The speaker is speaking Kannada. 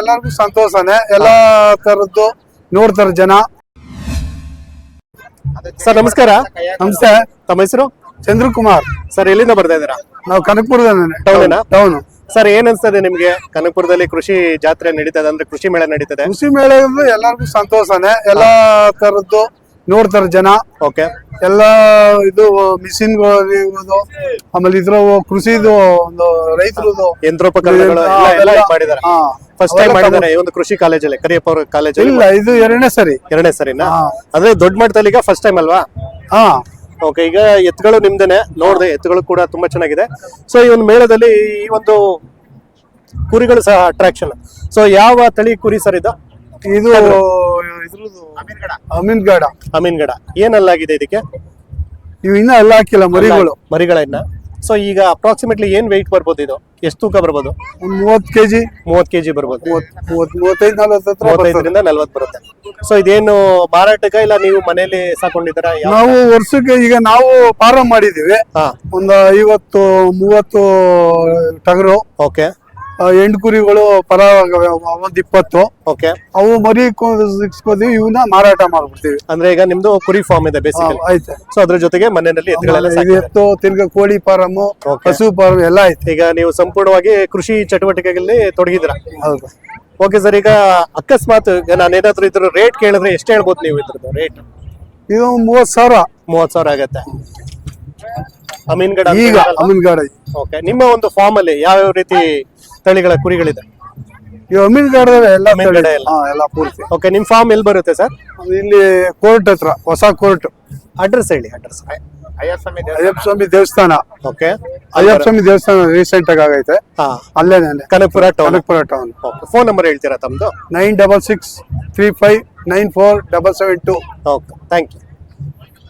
ಎಲ್ಲರಿಗೂ ಸಂತೋಷನೇ. ಎಲ್ಲಾ ತರದ್ದು ನೋಡ್ತಾರೆ ಜನ. ಸರ್ ನಮಸ್ಕಾರ. ನಮಸ್ತೆ. ತಮ್ಮ ಹೆಸರು? ಚಂದ್ರಕುಮಾರ್. ಸರ್ ಎಲ್ಲಿಂದ ಬರ್ತಾ ಇದ್ದೀರಾ? ನಾವು ಕನಕಪುರದ ಟೌನ್ ಟೌನ್ ಸರ್ ಏನ್ ಅನ್ಸ್ತದೆ ನಿಮ್ಗೆ? ಕನಕಪುರದಲ್ಲಿ ಕೃಷಿ ಜಾತ್ರೆ ನಡೀತದೆ ಅಂದ್ರೆ ಕೃಷಿ ಮೇಳ ನಡೀತದೆ? ಕೃಷಿ ಮೇಳ ಎಲ್ಲರಿಗೂ ಸಂತೋಷನೇ. ಎಲ್ಲಾ ತರದ್ದು ನೋಡ್ತಾರೆ ಜನ. ಓಕೆ. ಎಲ್ಲ ಇದು ಮಿಷಿನ್ ಆಮೇಲೆ ಇದ್ರ ಕೃಷಿದು ಒಂದು ರೈತರದು ಯಂತ್ರೋಪಕರಣಗಳು ಎಲ್ಲ ಮಾಡಿದ್ದಾರೆ. ಫಸ್ಟ್ ಟೈಮ್ ಮಾಡಿದ್ದಾರೆ ಈ ಒಂದು ಕೃಷಿ ಕಾಲೇಜಲ್ಲಿ ಕರಿಯಪ್ಪ ಅವರ ಕಾಲೇಜಲ್ಲಿ. ಇಲ್ಲ ಇದು ಎರಡನೇ ಸರಿ. ಎರಡನೇ ಸರಿನಾ. ಅಂದ್ರೆ ದೊಡ್ಡ ಮಟ್ಟದಲ್ಲಿ ಈಗ ಫಸ್ಟ್ ಟೈಮ್ ಅಲ್ವಾ? ಹಾ. ಓಕೆ ಈಗ ಎತ್ತುಗಳು ನಿಮ್ದೇನೆ. ನೋಡಿದೆ ಎತ್ತುಗಳು ಕೂಡ ತುಂಬಾ ಚೆನ್ನಾಗಿದೆ. ಸೊ ಈ ಒಂದು ಮೇಳದಲ್ಲಿ ಈ ಒಂದು ಕುರಿಗಳು ಸಹ ಅಟ್ರಾಕ್ಷನ್ ಸೊ ಯಾವ ತಳಿ ಕುರಿ ಸರ್ ಇದು? ಇದು ಅಮೀನ್ಗಡ. ಅಮೀನ್ಗಡ. ಏನಲ್ಲಾಗಿದೆ ಇದಕ್ಕೆ? ಇವು ಇನ್ನ ಎಲ್ಲ ಹಾಕಿಲ್ಲ ಮರಿಗಳು. ಮರಿಗಳನ್ನ ಸೊ ಈಗ ಅಪ್ರಾಕ್ಸಿಮೇಟ್ಲಿ ಏನ್ ವೆಯ್ಟ್ ಬರ್ಬೋದು ಇದು? ಎಷ್ಟು ತೂಕ ಬರ್ಬೋದು? ಮೂವತ್ತು ಮೂವತ್ ಕೆಜಿ. ಮೂವತ್ತು ಕೆಜಿ ಬರ್ಬೋದು. ಮೂವತ್ ಮೂವತ್ ಮೂವತ್ತೈದು ನಲ್ವತ್ತು ಹತ್ರ ಬರ್ತದೆ. ಮೂವತ್ತೈದರಿಂದ ನಲ್ವತ್ತು ಬರುತ್ತೆ. ಸೊ ಇದೇನು ಮಾರಾಟಕ್ಕ ಇಲ್ಲ ನೀವು ಮನೆಯಲ್ಲಿ ಸಾಕೊಂಡಿದ್ದೀರಾ? ಯಾವ ನಾವು ವರ್ಷಕ್ಕೆ ಈಗ ನಾವು ಫಾರಂ ಮಾಡಿದೀವಿ ಹಾ. ಒಂದು ಐವತ್ತು ಮೂವತ್ತು ಟಗರು. ಓಕೆ ಹೆಣ್ಣು ಕುರಿಗಳು ಪರ ಒಂದ್ ಇಪ್ಪತ್ತು. ಓಕೆ ಅವು ಮರಿ ಸಿಕ್ಸ್ಕೋತೀವಿ ಇವನ್ನ ಮಾರಾಟ ಮಾಡ್ಬಿಡ್ತೀವಿ. ಅಂದ್ರೆ ಈಗ ನಿಮ್ದು ಕುರಿ ಫಾರ್ಮ್ ಇದೆ ಬೇಸಿಕಲಿ ಐತೆ ಸೊ ಅದ್ರ ಜೊತೆಗೆ ಮನೆಯಲ್ಲಿ ಎತ್ತುಗಳೆಲ್ಲ ಇದು ಎತ್ತು ತಿರ್ಗಾ ಕೋಳಿ ಫಾರಮ್ Okay. ಹಸು ಫಾರಂ ಎಲ್ಲ ಐತೆ ಈಗ ನೀವು ಸಂಪೂರ್ಣವಾಗಿ ಕೃಷಿ ಚಟುವಟಿಕೆಗಳಲ್ಲಿ ತೊಡಗಿದ್ರ ಹೌದು. ಓಕೆ ಸರ್ ಈಗ ಅಕಸ್ಮಾತ್ ಈಗ ನಾನು ಏನಾದ್ರು ಇದ್ರ ರೇಟ್ ಕೇಳಿದ್ರೆ ಎಷ್ಟು ಹೇಳ್ಬೋದು ನೀವು ಇದ್ರದ್ದು ರೇಟ್ ಇದು ಮೂವತ್ ಸಾವಿರ. ಮೂವತ್ ಸಾವಿರ ಆಗತ್ತೆ. ಅಮೀನ್ಗಡ ಈಗ ಅಮೀನ್ಗಡ. ಓಕೆ ನಿಮ್ಮ ಒಂದು ಫಾರ್ಮ್ ಅಲ್ಲಿ ಯಾವ ರೀತಿ ತಳಿಗಳ ಕುರಿಗಳಿದೆ. ಈ ಅಮೀನ್ಗಾಡದವೆ ಎಲ್ಲ ಅಮೀನ್ಗಡ ತಳಿ. ಎಲ್ಲ. ಹಾ ಎಲ್ಲ ಪೂರ್ತಿ. ಓಕೆ ನಿಮ್ ಫಾರ್ಮ್ ಎಲ್ಲಿ ಬರುತ್ತೆ ಸರ್ ಇಲ್ಲಿ ಕೋರ್ಟ್ ಹತ್ರ ಹೊಸ ಕೋರ್ಟ್. ಅಡ್ರೆಸ್ ಹೇಳಿ ಅಡ್ರೆಸ್ ಅಯ್ಯಪ್ಪ ಸ್ವಾಮಿ ದೇವಸ್ಥಾನ. ಓಕೆ ಅಯ್ಯಪ್ಪ ಸ್ವಾಮಿ ದೇವಸ್ಥಾನ. ರೀಸೆಂಟ್ ಆಗಿ ಆಗೈತೆ. ಹಾ. ಅಲ್ಲೇನೆ Kanakapura town Kanakapura town phone number ಹೇಳ್ತೀರಾ ತಮ್ದು? Nine double six three five nine four double seven two. Okay thank you